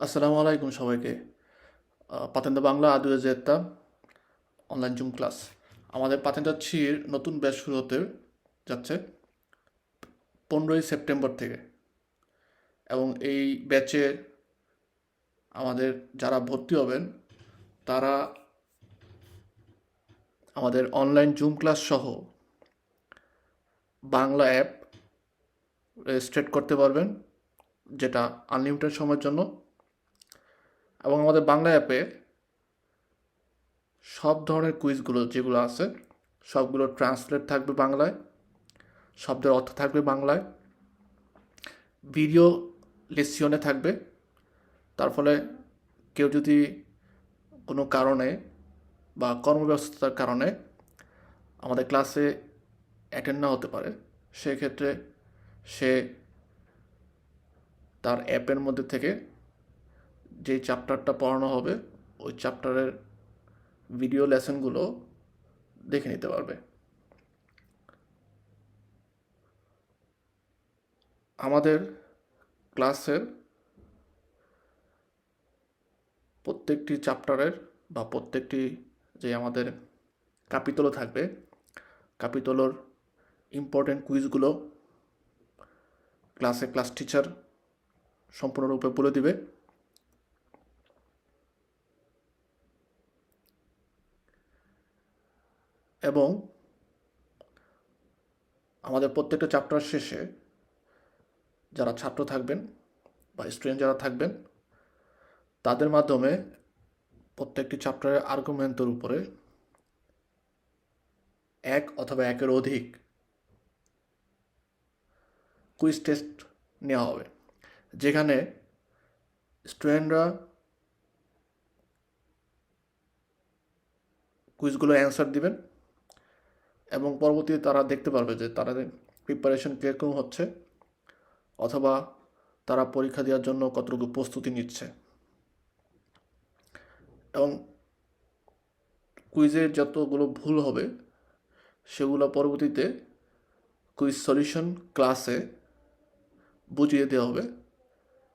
আসসালামু আলাইকুম সবাইকে। পাতেন্দা বাংলা আদু জেতা অনলাইন জুম ক্লাস আমাদের পাতেন্দ্র ছির নতুন ব্যাচ শুরু হতে যাচ্ছে পনেরোই সেপ্টেম্বর থেকে। এবং এই ব্যাচে আমাদের যারা ভর্তি হবেন, তারা আমাদের অনলাইন জুম ক্লাস সহ বাংলা অ্যাপ রেজিস্ট্রেট করতে পারবেন, যেটা আনলিমিটেড সময়ের জন্য। এবং আমাদের বাংলা অ্যাপে সব ধরনের কুইজগুলো যেগুলো আছে, সবগুলো ট্রান্সলেট থাকবে বাংলায় শব্দের অর্থ থাকবে বাংলায় ভিডিও লেসিয়নে থাকবে। তার ফলে কেউ যদি কোনো কারণে বা কর্মব্যস্ততার কারণে আমাদের ক্লাসে অ্যাটেন্ড না হতে পারে, সেক্ষেত্রে সে তার অ্যাপের মধ্যে থেকে যে চ্যাপ্টারটা পড়ানো হবে, ওই চ্যাপ্টারের ভিডিও লেসনগুলো দেখে নিতে পারবে। আমাদের ক্লাসের প্রত্যেকটি চ্যাপ্টারের বা প্রত্যেকটি যে আমাদের কাপিতলও থাকবে কাপিতলর ইম্পর্টেন্ট কুইজগুলো ক্লাসে ক্লাস টিচার সম্পূর্ণরূপে বলে দিবে। এবং আমাদের প্রত্যেকটা চ্যাপ্টার শেষে যারা ছাত্র থাকবেন বা স্টুডেন্ট যারা থাকবেন, তাদের মাধ্যমে প্রত্যেকটি চ্যাপ্টারের আর্গুমেন্টের উপরে এক অথবা একের অধিক কুইজ টেস্ট নেওয়া হবে। যেখানে স্টুডেন্টরা কুইজগুলো অ্যান্সার দিবেন এবং পরবর্তীতে তারা দেখতে পারবে যে তাদের প্রিপারেশন কীরকম হচ্ছে অথবা তারা পরীক্ষা দেওয়ার জন্য কতটুকু প্রস্তুতি নিচ্ছে। এবং কুইজের যতগুলো ভুল হবে, সেগুলো পরবর্তীতে কুইজ সলিউশন ক্লাসে বুঝিয়ে দেওয়া হবে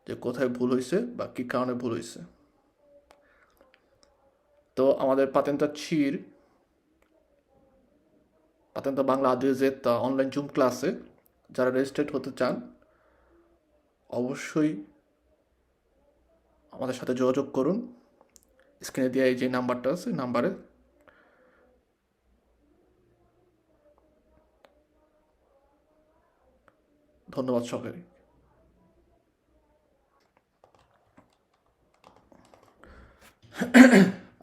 যে কোথায় ভুল হয়েছে বা কী কারণে ভুল হয়েছে। তো আমাদের পাতেন্তা ছির পাতেন্তা বাংলা আদিজের অনলাইন জুম ক্লাসে যারা রেজিস্ট্রেট হতে চান, অবশ্যই আমাদের সাথে যোগাযোগ করুন। স্ক্রিনে দেওয়া এই যে নাম্বারটা আছে নাম্বারে ধন্যবাদ সকলে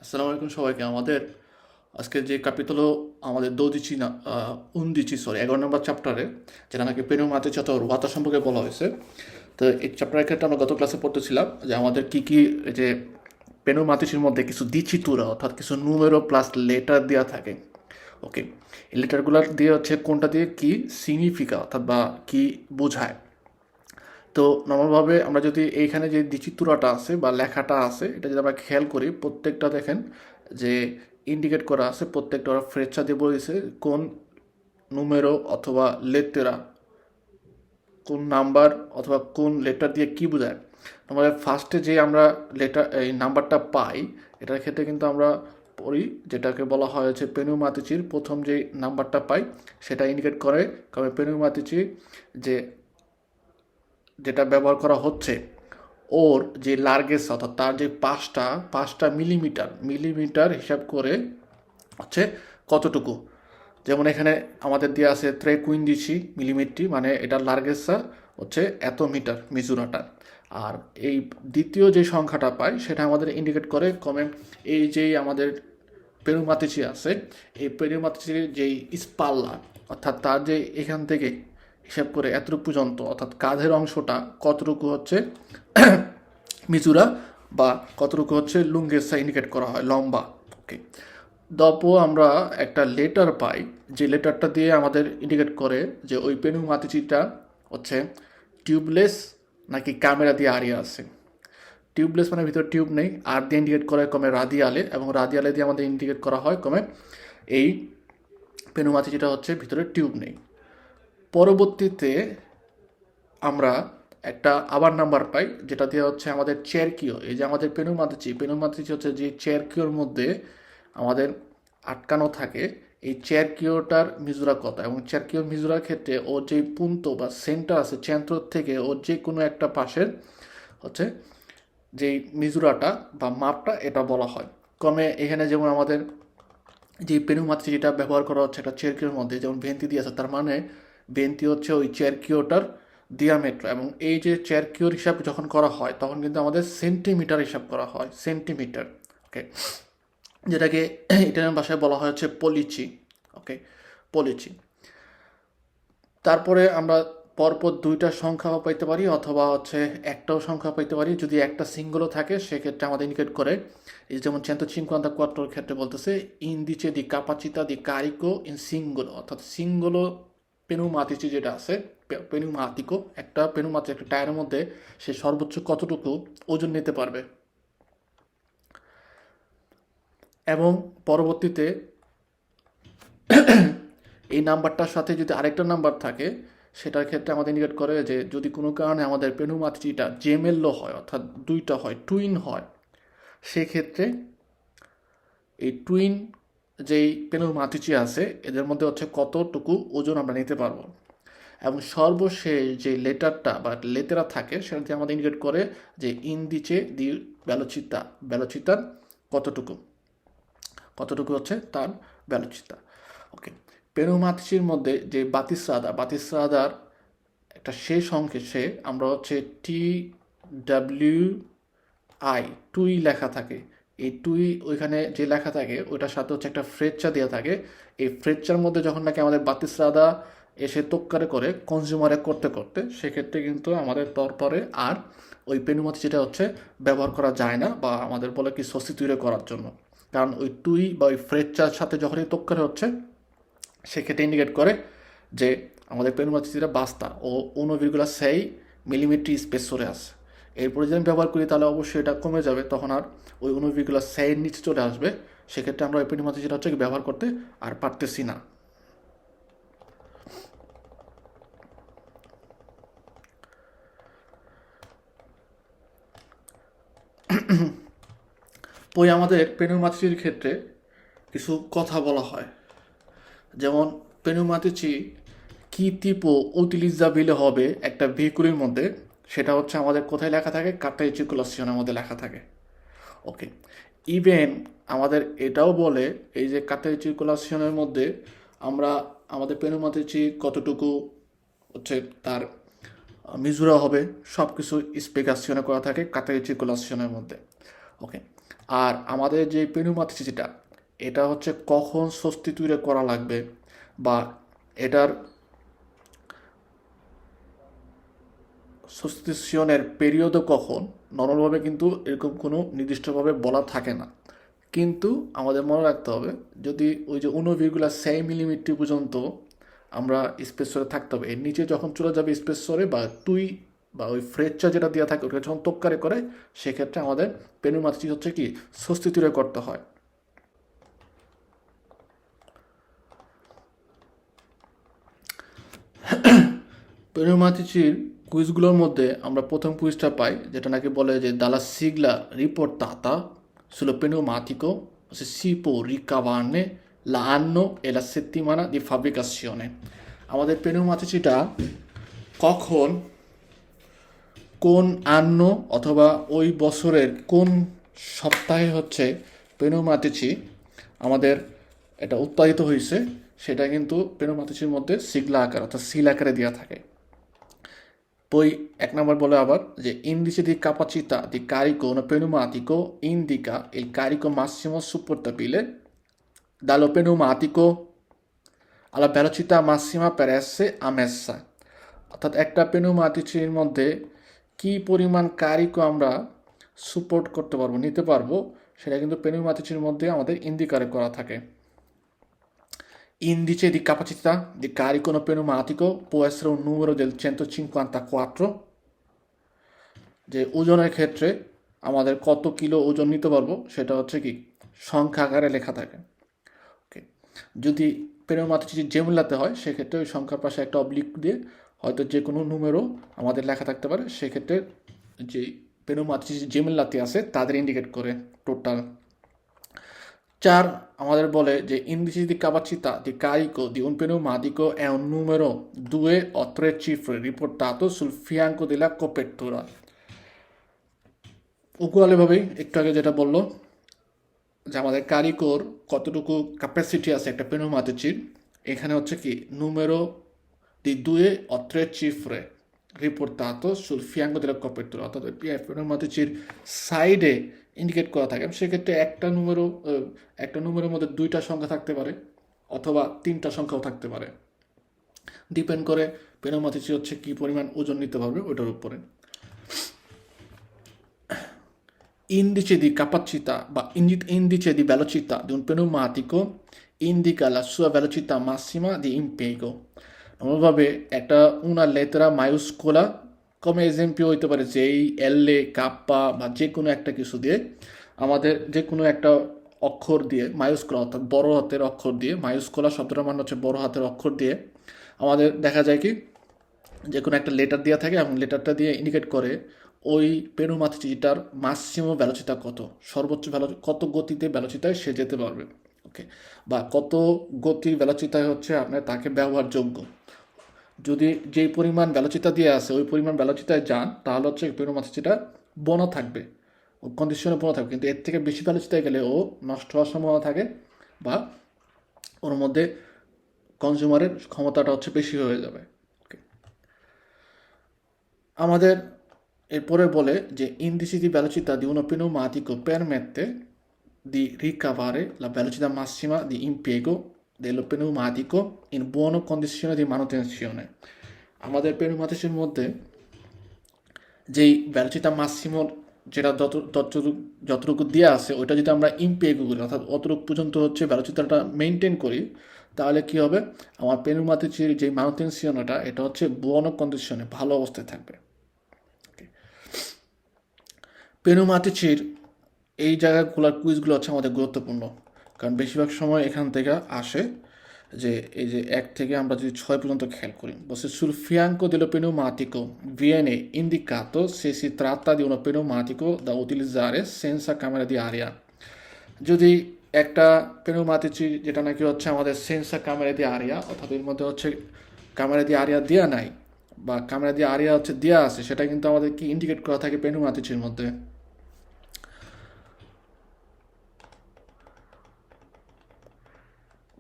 আসসালামু আলাইকুম সবাইকে। আমাদের আজকে যে কাপিতল আমাদের দৌদিচি না উনদিচি সরি এগারো নম্বর চ্যাপ্টারে যেটা নাকি পেনু মাতে যত ওয়াতা সম্পর্কে বলা হয়েছে। তো এই চ্যাপ্টারের ক্ষেত্রে আমরা গত ক্লাসে পড়তেছিলাম যে আমাদের কী কী যে পেনু মাতিচির মধ্যে কিছু দিচিতুরা অর্থাৎ কিছু নুমেরো প্লাস লেটার দেওয়া থাকে। ওকে এই লেটারগুলো দিয়ে হচ্ছে কোনটা দিয়ে কী সিগনিফিকা অর্থাৎ বা কী বোঝায়। তো নর্মালভাবে আমরা যদি এইখানে যে দ্বিচিত্রাটা আছে বা লেখাটা আছে, এটা যদি আমরা খেয়াল করি, প্রত্যেকটা দেখেন যে ইন্ডিকেট করা আছে, প্রত্যেকটা ওরা ফ্রেচ্ছা দিয়ে বলেছে কোন নুমেরো অথবা লেটেরা কোন নাম্বার অথবা কোন লেটার দিয়ে কি বোঝায়। আমাদের ফার্স্টে যে আমরা লেটার এই নাম্বারটা পাই, এটার ক্ষেত্রে কিন্তু আমরা পড়ি, যেটাকে বলা হয় হচ্ছে পেনুমাতিচির প্রথম যে নাম্বারটা পাই, সেটা ইন্ডিকেট করে, কারণ পেনুমাতিচি যে, যেটা ব্যবহার করা হচ্ছে ওর যে লার্গেস অর্থাৎ তার যে পাঁচটা পাঁচটা মিলিমিটার মিলিমিটার হিসাব করে হচ্ছে কতটুকু? যেমন এখানে আমাদের দেওয়া আছে ত্রে কুইন্দিছি মিলিমিটারটি মানে এটার লার্গেসা হচ্ছে এত মিটার মিজুরাটা আর এই দ্বিতীয় যে সংখ্যাটা পাই, সেটা আমাদের ইন্ডিকেট করে কমে এই যেই আমাদের পেরুমাতিচি আছে, এই পেরুমাতিচির যেই স্পাল্লা, অর্থাৎ তার যে এখান থেকে হিসাব করে এতটুকু পর্যন্ত, অর্থাৎ কাঁধের অংশটা কতটুকু হচ্ছে? মিজুরা বা কতটুকু হচ্ছে লুঙ্গেসা ইন্ডিকেট করা হয়, লম্বা ওকে দপো আমরা একটা লেটার পাই, যে লেটারটা দিয়ে আমাদের ইন্ডিকেট করে যে ওই পেনু মাতিচিটা হচ্ছে টিউবলেস নাকি ক্যামেরা দিয়ে আড়িয়ে আছে। টিউবলেস মানে ভিতরে টিউব নেই, আর দিয়ে ইন্ডিকেট করে কমে রাদিয়ালে এবং রাদিয়ালে দিয়ে আমাদের ইন্ডিকেট করা হয় কমে এই পেনুমাতি যেটা হচ্ছে ভিতরে টিউব নেই। পরবর্তীতে আমরা একটা আবার নাম্বার পাই, যেটা দিয়ে হচ্ছে আমাদের চেয়ারকিও এই যে আমাদের পেনুমাতিচি পেনুমাতিচি হচ্ছে যে চেয়ারকিওর মধ্যে আমাদের আটকানো থাকে, এই চেয়ারকিওটার মিজুরা কত এবং চেয়ারকিওর মিজুরার ক্ষেত্রে ওর যে পুন্ত বা সেন্টার আছে চেন্দ্র থেকে ওর যে কোনো একটা পাশের হচ্ছে যেই মিজুরাটা বা মাপটা এটা বলা হয়। কমে এখানে যেমন আমাদের যে পেনুমাত্রি যেটা ব্যবহার করা হচ্ছে একটা চেয়ারকিওর মধ্যে যেমন ভেন্তি দিয়ে আছে, তার মানে ভেন্তি হচ্ছে ওই চেয়ারকিওটার দিয়ামেট্র এবং এই যে চেয়ারকিওর হিসাব যখন করা হয়, তখন কিন্তু আমাদের সেন্টিমিটার হিসাব করা হয় সেন্টিমিটার ওকে যেটাকে ইটালিয়ান ভাষায় বলা হয় হচ্ছে পলিচি ওকে পলিচি তারপরে আমরা পরপর দুইটা সংখ্যা পাইতে পারি অথবা হচ্ছে একটাও সংখ্যা পাইতে পারি। যদি একটা সিঙ্গলও থাকে, সেক্ষেত্রে আমাদের ইন্ডিকেট করে, এই যেমন চেন্তো চিনকোয়ান্তা কোয়াত্তোর ক্ষেত্রে বলতেছে ইন্দিচে দি কাপাচিতা দি কারিকো ইন সিঙ্গলো অর্থাৎ সিঙ্গলো পেনুমাতিচি যেটা আছে পেনুমাতিকো একটা পেনুমাতি একটা টায়ারের মধ্যে সে সর্বোচ্চ কতটুকু ওজন নিতে পারবে? এবং পরবর্তীতে এই নাম্বারটার সাথে যদি আরেকটা নাম্বার থাকে, সেটার ক্ষেত্রে আমাদের ইন্ডিকেট করে যে যদি কোনো কারণে আমাদের পেনুমাতিটা জেমেল্লো হয়, অর্থাৎ দুইটা হয় টুইন হয়, সেক্ষেত্রে এই টুইন যেই পেনুমাতিচি আছে, এদের মধ্যে হচ্ছে কতটুকু ওজন আমরা নিতে পারব? এবং সর্বশেষ যে লেটারটা বা লেতেরা থাকে, সেটা দিয়ে আমাদের ইন্ডিকেট করে যে ইন্দিচে দি বেলচিতা ব্যালোচিতার কতটুকু? কতটুকু হচ্ছে তার বেলচিতা ওকে পেনুমাতিচির মধ্যে যে বাতিস্রাদা, বাতিস্রাদার একটা শেষ সে, আমরা হচ্ছে টি ডাব্লিউ আই, টুই লেখা থাকে। এই টুই ওইখানে যে লেখা থাকে, ওইটার সাথে হচ্ছে একটা ফ্রেচ্চা দেওয়া থাকে। এই ফ্রেচ্চার মধ্যে যখন নাকি আমাদের বাতিস্রাদা এসে তোক্কারে করে কনজিউমারে করতে করতে সেক্ষেত্রে কিন্তু আমাদের তরপরে আর ওই পেনুমাতি যেটা হচ্ছে ব্যবহার করা যায় না বা আমাদের বলে কি সস্তিতুরে করার জন্য। কারণ ওই টুই বা ওই ফ্রেচ্চার সাথে যখনই তোক্কারে হচ্ছে, সেক্ষেত্রে ইন্ডিকেট করে যে আমাদের পেনুমাতিটা বাস্তা, ও উনবিরগুলা সেই মিলিমিটারি স্পেস স্পেসরে আসে এরপরে যদি আমি ব্যবহার করি তাহলে অবশ্যই এটা কমে যাবে, তখন আর ওই উনবিরগুলা সেই নিচে চলে আসবে। সেক্ষেত্রে আমরা ওই পেনুমাতি যেটা হচ্ছে ব্যবহার করতে আর পারতেছি না। বই আমাদের পেনুমাতির ক্ষেত্রে কিছু কথা বলা হয়। যেমন পেনুমাতিচি কি tipo উটিলিজাবিলে হবে একটা ভেহিকুলের মধ্যে? সেটা হচ্ছে আমাদের কোথায় লেখা থাকে? কাটাই চিকুলাসিয়নের মধ্যে লেখা থাকে। ওকে ইভেন আমাদের এটাও বলে এই যে কাটাই চিকুলাসিয়নের মধ্যে আমরা আমাদের পেনুমাতিচি কতটুকু হচ্ছে তার মিজুরা হবে সব কিছু স্পেকাসিয়নে করা থাকে কাটাই চিকুলাসিয়নের মধ্যে। ওকে আর আমাদের যে পেনুমাতিচিটা এটা হচ্ছে কখন সস্তিতুরে করা লাগবে বা এটার সস্তিশনের পিরিয়ডও কখন নর্মালভাবে কিন্তু এরকম কোনো নির্দিষ্টভাবে বলা থাকে না। কিন্তু আমাদের মনে রাখতে হবে, যদি ওই যে উনবিরগুলা সেই মিলিমিটার পর্যন্ত আমরা স্পেসরে থাকতে হবে। এর নিচে যখন চলে যাবে স্পেসরে বা তুই বা ওই ফ্রেচটা যেটা দেওয়া থাকে ওটা যখন তোক্কারে করে, সেক্ষেত্রে আমাদের পেনুমাতিটি হচ্ছে কি? সস্তিতুরে করতে হয়। পেনুমাতিচির কুইজগুলোর মধ্যে আমরা প্রথম কুইজটা পাই, যেটা নাকি বলে যে দালা সিগলা report sullo pneumatico se si può ricavarne l'anno e la settimana di fabbricazione আমাদের পেনুমাতিচিটা কখন কোন আন্ন অথবা ওই বছরের কোন সপ্তাহে হচ্ছে পেনুমাতিচি আমাদের এটা উৎপাদিত হয়েছে সেটা কিন্তু পেনুমাতিচির মধ্যে সিগলা আকার অর্থাৎ সিল আকারে দেওয়া থাকে Poi এক নম্বর বলে আবার যে indice di capacità di carico un pneumatico indica il carico massimo supportabile dallo pneumatico alla velocità massima per essere ammessa অর্থাৎ একটা পেনুমাতিচির মধ্যে কি পরিমাণ কারিকো আমরা সুপোর্ট করতে পারব, নিতে পারব, সেটা কিন্তু পেনুমাতিচির মধ্যে আমাদের ইন্ডিকারে করা থাকে। Indice di capacità di carico no pneumatico può essere un numero del 154 যে ওজনের ক্ষেত্রে আমাদের কত কিলো ওজন নিতে পারব, সেটা হচ্ছে কি, সংখ্যা আকারে লেখা থাকে। যদি পেনোমাতিচি জেমুলাতে হয়, সেক্ষেত্রে ওই সংখ্যার পাশে একটা অবলিক দিয়ে হয়তো যে কোনো নুমেরও আমাদের লেখা থাকতে পারে। সেক্ষেত্রে যে পেনুমাত্রি জেমেল্লাতি আছে, তাদের ইন্ডিকেট করে টোটাল চার, আমাদের বলে যে indici di capacità di carico di un pneumatico è un numero due o tre cifre riportato sul fianco della copertura উকুয়ালেভাবেই একটু আগে যেটা বলল যে আমাদের কারিকর কতটুকু ক্যাপাসিটি আছে একটা পেনোমাতিচির এখানে হচ্ছে কি নুমেরো di due o tre cifre riportato sul fianco della copertura, অর্থাৎ পেনোমাতিচির সাইডে ইন্ডিকেট করা থাকে। সেক্ষেত্রে একটা নুমেরো একটা নুমেরোর মধ্যে দুইটা সংখ্যা থাকতে পারে অথবা তিনটা সংখ্যাও থাকতে পারে। ডিপেন্ড করে পেনোমাতিচি হচ্ছে কি পরিমাণ ওজন নিতে পারবে ওটার উপরে। Indice di capacità, ma indi- indice di velocità di un pneumatico indica la sua velocità massima di impiego. normalভাবে একটা una lettera maiuscola come example হইতে পারে জেই এল এ কাপ্পা বা যে কোনো একটা কিছু দিয়ে আমাদের যে কোনো একটা অক্ষর দিয়ে মায়ুস্কোলা অর্থাৎ বড় হাতের অক্ষর দিয়ে মায়ুস্কোলা শব্দটার মানে হচ্ছে বড় হাতের অক্ষর দিয়ে আমাদের দেখা যায় কি যে কোনো একটা লেটার দেওয়া থাকে এবং লেটারটা দিয়ে ইন্ডিকেট করে ওই পেনুমাথিটার মাসিমো ভ্যালোচিতা কত? সর্বোচ্চ ভ্যালো কত গতিতে ভ্যালোচিতায় সে যেতে পারবে? ওকে বা কত গতির ভ্যালোচিতায় হচ্ছে আপনার তাকে ব্যবহারযোগ্য? যদি যেই পরিমাণ ভ্যালোচিতা দিয়ে আছে ওই পরিমাণ ভ্যালোচিতায় যান, তাহলে হচ্ছে পেনুমাথিটা বনা থাকবে। ও কন্ডিশনে বনা থাকবে। কিন্তু এর থেকে বেশি ভ্যালোচিতায় গেলে ও নষ্ট হওয়ার সম্ভাবনা থাকে বা ওর মধ্যে কনজিউমারের ক্ষমতাটা হচ্ছে বেশি হয়ে যাবে। আমাদের এরপরে বলে যে indici di velocità di uno pneumatico permette di ricavare la velocità massima di impiego dello pneumatico in buone condizioni di manutenzione. আমাদের পেনুমাতিসের মধ্যে যেই ভ্যালোচিতা মাসিমোর যেটা যত, যতটুকু যতটুকু দেওয়া আছে, ওইটা যদি আমরা ইমপেগো করি, অর্থাৎ অতটুকু পর্যন্ত হচ্ছে ভ্যালোচিতাটা মেনটেন করি, তাহলে কি হবে? আমার পেনুমাতিচির যে মাউন্টেনসিয়নটা এটা হচ্ছে বন কন্ডিশনে ভালো অবস্থায় থাকবে। পেনুমাতিচির এই জায়গাগুলোর কুইজগুলো হচ্ছে আমাদের গুরুত্বপূর্ণ। কারণ বেশিরভাগ সময় এখান থেকে আসে যে এই যে এক থেকে আমরা যদি ছয় পর্যন্ত খেয়াল করি, বলছে dello pneumatico viene indicato se si tratta di uno pneumatico da utilizzare senza camera di aria যদি একটা পেনুমাতিচি যেটা নাকি হচ্ছে আমাদের সেন্সার ক্যামেরা দিয়ে আরিয়া, অর্থাৎ এর মধ্যে হচ্ছে ক্যামেরা দিয়ে আরিয়া দেওয়া নাই বা ক্যামেরা দিয়ে আরিয়া হচ্ছে দেওয়া আছে, সেটা কিন্তু আমাদের কি ইন্ডিকেট করা থাকে পেনুমাতিচির মধ্যে?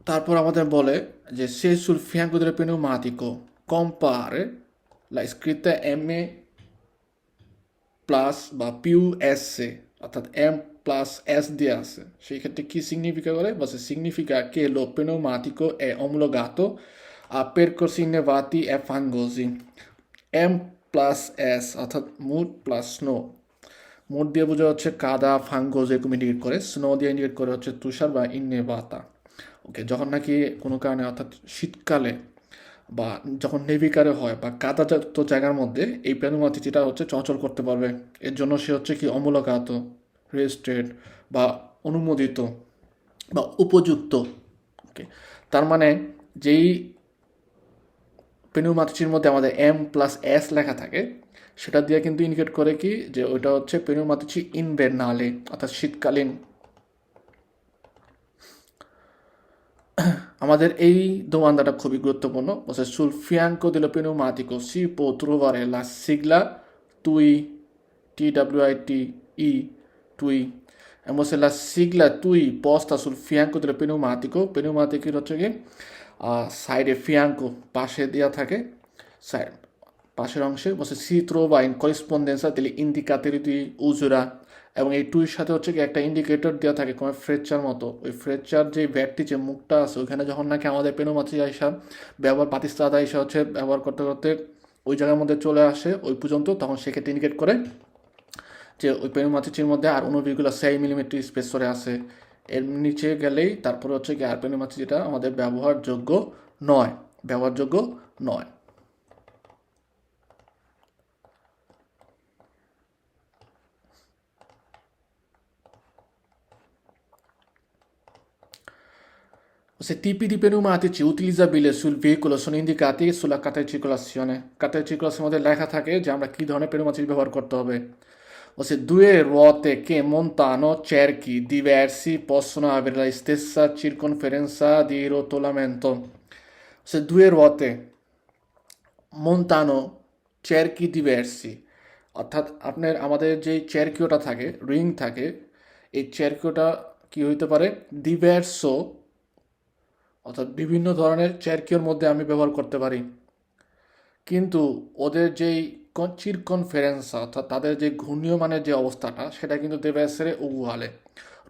তারপর আমাদের বলে যে sul fianco del pneumatico compare la scritta M plus বা পিউ এস এ, অর্থাৎ এম প্লাস এস দিয়ে আছে। সেই ক্ষেত্রে কি সিগনিফিকা করে বলছে সিগনিফিকা কে লো পেনু che lo pneumatico è omologato a percorsi innevati e fangosi M plus S, অর্থাৎ মুড প্লাস স্নো। মুড দিয়ে বোঝা হচ্ছে কাদা, ফাঙ্গোজ, এরকম ইন্ডিকেট করে। স্নো দিয়ে ইন্ডিকেট করে হচ্ছে তুষার বা ইন্নেবাতা ওকে? যখন নাকি কোনো কারণে অর্থাৎ শীতকালে বা যখন নেভিকারে হয় বা কাদাজাত জায়গার মধ্যে এই প্যানুমাতিটিটা হচ্ছে চঞ্চল করতে পারবে। এর জন্য সে হচ্ছে কি অমূলকাত রেজিস্ট্রেড বা অনুমোদিত বা উপযুক্ত, ওকে? তার মানে যেই পেনুমাতিচির মধ্যে আমাদের এম প্লাস এস লেখা থাকে, সেটা দিয়ে কিন্তু ইন্ডিকেট করে কি যে ওইটা হচ্ছে পেনুমাতিচি ইনভেরনালে অর্থাৎ শীতকালীন আমাদের এই দোমান্দাটা খুবই গুরুত্বপূর্ণ। বলছে সুলফিয়াঙ্কো দিলপিনু মাতিকো সি পো ত্রুভারে, লা সিগলা, তুই, টি ডাব্লিউ আই টি ই টুই বলছে লা সিগলা, তুই, পস্তা সুলফিয়াঙ্কো দিল পেনু মাতিকো। পেনু মাতিকির হচ্ছে কি সাইডে ফিয়াঙ্কো পাশে দেওয়া থাকে। সাইড পাশের অংশে। বলছে সি ত্রোভা ইন করিসপন্ডেন্সা তেলে ইন্দিকাতের তুই উজুরা। এবং এই টুইর সাথে হচ্ছে কি একটা ইন্ডিকেটর দেওয়া থাকে, কোনো ফ্রেচার মতো। ওই ফ্রেচার যে ব্যাটটি যে মুখটা আছে, ওইখানে যখন নাকি আমাদের পেনোমাছি আইসা, ব্যবহার পাতিস্তাদ আইসা হচ্ছে ব্যবহার করতে করতে ওই জায়গার মধ্যে চলে আসে, ওই পর্যন্ত তখন সেক্ষেত্রে ইন্ডিকেট করে যে ওই পেনোমাতিচির মধ্যে আর উনবিগুলো সেই মিলিমিটার স্পেসরে আছে। এর নিচে গেলেই তারপরে হচ্ছে কি আর পেনোমাছি যেটা আমাদের ব্যবহারযোগ্য নয় ব্যবহারযোগ্য নয়। Se tipi di pneumatici utilizzabili sul veicolo sono indicati sulla carta di circolazione. Carta di circolazione মধ্যে লেখা থাকে যে আমরা কি ধরনের pneumatici ব্যবহার হবে o se due ruote che montano cerchi diversi possono avere la stessa circonferenza di rotolamento. Se due ruote montano cerchi diversi অর্থাৎ আপনার আমাদের যে চেরকিওটা থাকে রিং থাকে এই চেরকিওটা কি হইতে পারে ডিভার্সো অর্থাৎ বিভিন্ন ধরনের চেরকিওর মধ্যে আমি ব্যবহার করতে পারি। কিন্তু ওদের যেই চিরকনফারেন্স অর্থাৎ তাদের যে ঘূর্ণীয়মানের যে অবস্থাটা, সেটা কিন্তু দেবে আসে উগুয়ালে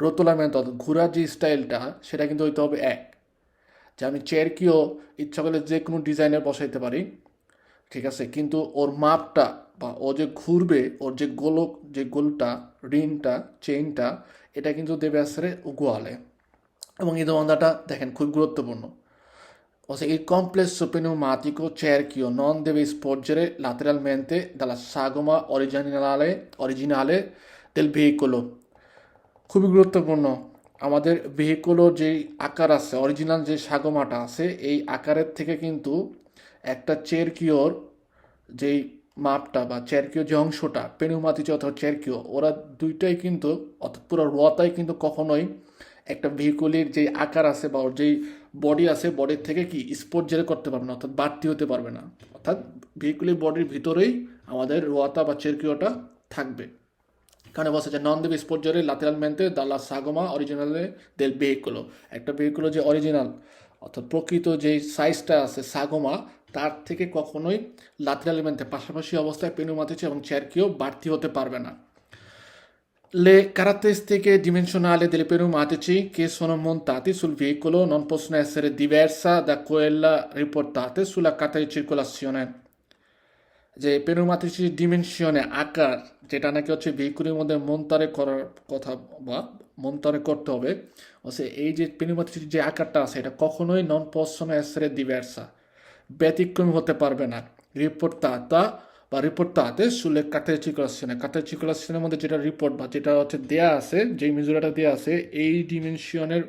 রোতোলামেন্ট অর্থাৎ ঘোরার যে স্টাইলটা সেটা কিন্তু হইতে হবে এক। যে আমি চেরকিও ইচ্ছা করলে যে কোনো ডিজাইনের বসাইতে পারি, ঠিক আছে? কিন্তু ওর মাপটা বা ও যে ঘুরবে, ওর যে গোলক, যে গোলটা রিনটা চেইনটা এটা কিন্তু দেবে আসরে উগুয়ালে এবং এই দোকানদারটা দেখেন খুব গুরুত্বপূর্ণ O se il complesso pneumatico cerchio non deve sporgere lateralmente dalla sagoma originale, originale del veicolo. খুবই গুরুত্বপূর্ণ আমাদের ভেহিকলও যেই আকার আছে অরিজিনাল যে সাগমাটা আছে এই আকারের থেকে কিন্তু একটা চেরকিওর যেই মাপটা বা চেরকিও যে অংশটা পেনুমাতিচ অথবা চেরকিও ওরা দুইটাই কিন্তু অর্থাৎ পুরো রতাই কিন্তু কখনোই একটা ভেহিকলের যে আকার আছে বা ওর যেই বডি আছে বডির থেকে কি স্পোর্ট জেরে করতে পারবে না, অর্থাৎ বাড়তি হতে পারবে না। অর্থাৎ ভেহিকুলের বডির ভিতরেই আমাদের রোয়াতা বা চেরকিওটা থাকবে। কারণে বলছে যে নন দেবে স্পোর্টজারে লাতেরালমেন্টে দালা সাগমা অরিজিনালে দেল ভেহিকুলো একটা ভেহিকুলো যে অরিজিনাল অর্থাৎ প্রকৃত যে সাইজটা আছে সাগমা, তার থেকে কখনোই লাতেরালমেন্টে পাশাপাশি অবস্থায় পেনুমাতিছে এবং চেরকিও বাড়তি হতে পারবে না। Le caratteristiche dimensionali delle pneumatici che sono montati sul veicolo non possono essere diverse da quelle riportate sulla carta di circolazione. যে পেনুমাতিসির ডিমেনশনে আকার যেটা নাকি হচ্ছে ভেহিকুলের মধ্যে মন্তারে করার কথা বা মন্তারে করতে হবে হচ্ছে এই যে পেনুমাতিসির যে আকারটা আছে এটা কখনোই নন পসনে এসরে দিভার্সা ব্যতিক্রম হতে পারবে না রিপোর্টাতা বা রিপোর্টটা রিপোর্টাতে সুলে কাঠের চিকুলাসনে কাঠের চিকুলাসনের মধ্যে যেটা রিপোর্ট বা যেটা হচ্ছে দেয়া আছে, যেই মিজুরাটা দেয়া আছে, এই ডিমেনশনের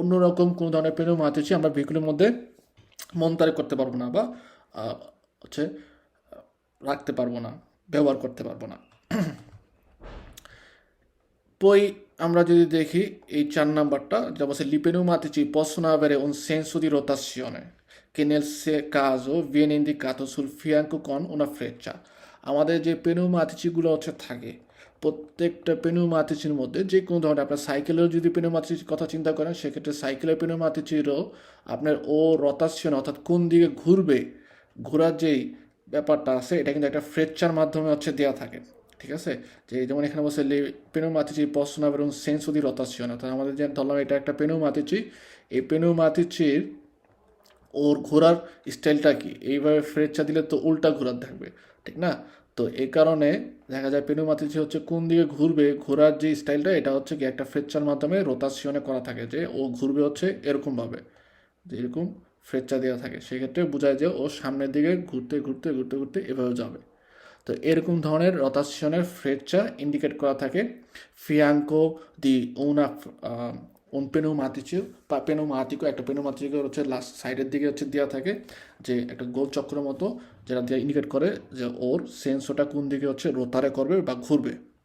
অন্যরকম কোনো ধরনের পেনুমাতিসি আমরা ভেহিকুলের মধ্যে মন্তারে করতে পারব না বা হচ্ছে, রাখতে পারব না, ব্যবহার করতে পারব না। পই আমরা যদি দেখি, এই চার নাম্বারটা, যেমন possono avere un senso di rotazione che nel caso viene indicato sul fianco con una freccia. আমাদের যে পেনুমাতিচিগুলো হচ্ছে থাকে, প্রত্যেকটা পেনুমাতিচির মধ্যে যে কোনো ধরনের, আপনার সাইকেলের যদি পেনুমাতিচির কথা চিন্তা করেন, সেক্ষেত্রে সাইকেলের পেনুমাতিচিরও আপনার ও রতাশন অর্থাৎ কোন দিকে ঘুরবে, ঘোরার যেই ব্যাপারটা আছে, এটা কিন্তু একটা ফ্রেকচার মাধ্যমে হচ্ছে দেওয়া থাকে, ঠিক আছে? যে যেমন এখানে বসে পেনুমাতিচি পসনা এবং সেন্সো দি রতাশন অর্থাৎ আমাদের যে ধরলাম এটা একটা পেনুমাতিচি এই পেনুমাতিচির ওর ঘোরার স্টাইলটা কি? এইভাবে ফ্রেচ্ছা দিলে তো উল্টা ঘোরার থাকবে, ঠিক না? তো এই কারণে দেখা যায় পেনু পেনুমাতিচি হচ্ছে কোন দিকে ঘুরবে, ঘোরার যে স্টাইলটা, এটা হচ্ছে কি একটা ফ্রেচ্চার মাধ্যমে রোতাশনে করা থাকে যে ও ঘুরবে হচ্ছে এরকমভাবে যে এরকম ফ্রেচ্চা দেওয়া থাকে। সেক্ষেত্রে বোঝায় যে ও সামনের দিকে ঘুরতে ঘুরতে ঘুরতে ঘুরতে এভাবে যাবে। তো এরকম ধরনের রতাশনের ফ্রেচ্চা ইন্ডিকেট করা থাকে। ফিয়াঙ্কো দি উন পেনুমাতিচিও বা পেনোমাতিকো একটা পেনোমাতিকো হচ্ছে লাস্ট সাইডের দিকে হচ্ছে দেওয়া থাকে, যে একটা গোল চক্র মতো, যেটা দিয়ে ইন্ডিকেট করে যে ওর সেন্সোটা কোন দিকে হচ্ছে রোতারে করবে বা ঘুরবে।